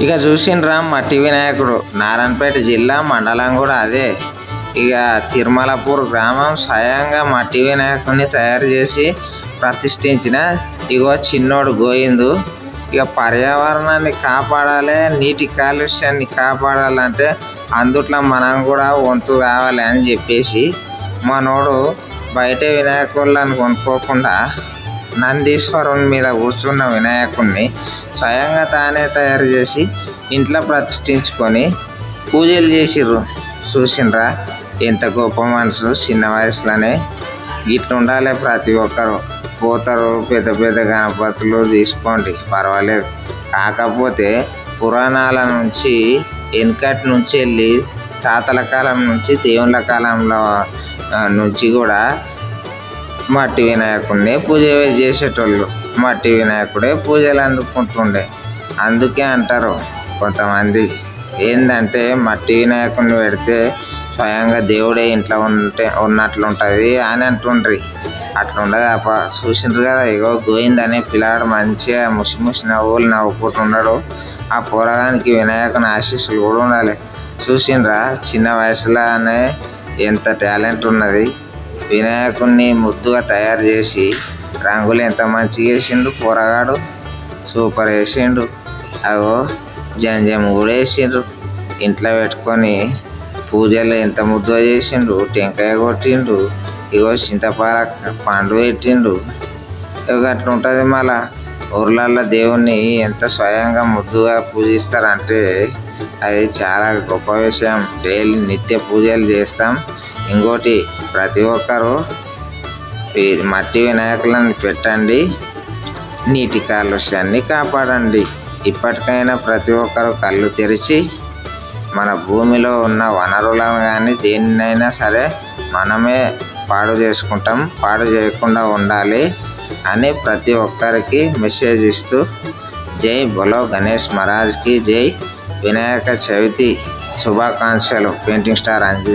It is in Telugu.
ఇక చూసిండ్రా మట్టి వినాయకుడు నారాయణపేట జిల్లా మండలం కూడా అదే. ఇక తిరుమలపూర్ గ్రామం స్వయంగా మట్టి వినాయకుడిని తయారు చేసి ప్రతిష్ఠించిన ఇగో చిన్నోడు గోయిందు ఇక పర్యావరణాన్ని కాపాడాలి నీటి కాలుష్యాన్ని కాపాడాలంటే అందుట్లో మనం కూడా వంతు కావాలి అని చెప్పేసి మనోడు బయట వినాయకుళ్ళని కొనుక్కోకుండా నందీశ్వరుని మీద కూర్చున్న వినాయకుణ్ణి స్వయంగా తానే తయారు చేసి ఇంట్లో ప్రతిష్ఠించుకొని పూజలు చేసిర్రు. చూసిండ్రా ఎంత గొప్ప మనసు చిన్న వయసులోనే ఇట్లా ఉండాలి ప్రతి ఒక్కరు. పోతారు పెద్ద పెద్ద గణపతులు తీసుకోండి పర్వాలేదు. కాకపోతే పురాణాల నుంచి వెనుకటి నుంచి వెళ్ళి తాతల కాలం నుంచి దేవుళ్ళ కాలంలో నుంచి కూడా మట్టి వినాయకుడినే పూజ చేసేటోళ్ళు. మట్టి వినాయకుడే పూజలు అందుకుంటుండే. అందుకే అంటారు కొంతమంది. ఏంటంటే మట్టి వినాయకుడిని పెడితే స్వయంగా దేవుడే ఇంట్లో ఉంటే ఉన్నట్లుంటుంది అని అంటుండ్రి. అట్లా ఉండదు అప్ప. చూసిండ్రు కదా ఇగో గోయింది అనే పిల్లాడు మంచిగా ముసి ముసి నవ్వులు నవ్వుకుంటున్నాడు. ఆ పోరగానికి వినాయకుని ఆశీస్సులు కూడా ఉండాలి. చూసిండ్రా చిన్న వయసులోనే ఎంత టాలెంట్ ఉన్నది. వినాయకుడిని ముద్దుగా తయారు చేసి రంగులు ఎంత మంచిగా వేసిండు పోరగాడు సూపర్ వేసిండు. అగో జంజం కూడా వేసిండ్రు ఇంట్లో పెట్టుకొని పూజలు ఎంత ముద్దుగా చేసిండు టెంకాయ కొట్టిండు ఇగో చింతపాల పండు పెట్టిండు. ఇక అట్లా ఉంటుంది మళ్ళా. ఊర్లల్లో దేవుణ్ణి ఎంత స్వయంగా ముద్దుగా పూజిస్తారంటే అది చాలా గొప్ప విషయం. డైలీ నిత్య పూజలు చేస్తాం. ఇంకోటి ప్రతి ఒక్కరు మట్టి వినాయకులను పెట్టండి నీటి కాలుష్యాన్ని కాపాడండి. ఇప్పటికైనా ప్రతి ఒక్కరు కళ్ళు తెరిచి మన భూమిలో ఉన్న వనరులను కానీ దేనినైనా సరే మనమే పాడు చేసుకుంటాం పాడు చేయకుండా ఉండాలి అని ప్రతి ఒక్కరికి మెసేజ్ ఇస్తూ జై బలో గణేష్ మహారాజ్కి జై. వినాయక చవితి శుభాకాంక్షలు. Painting star Anjith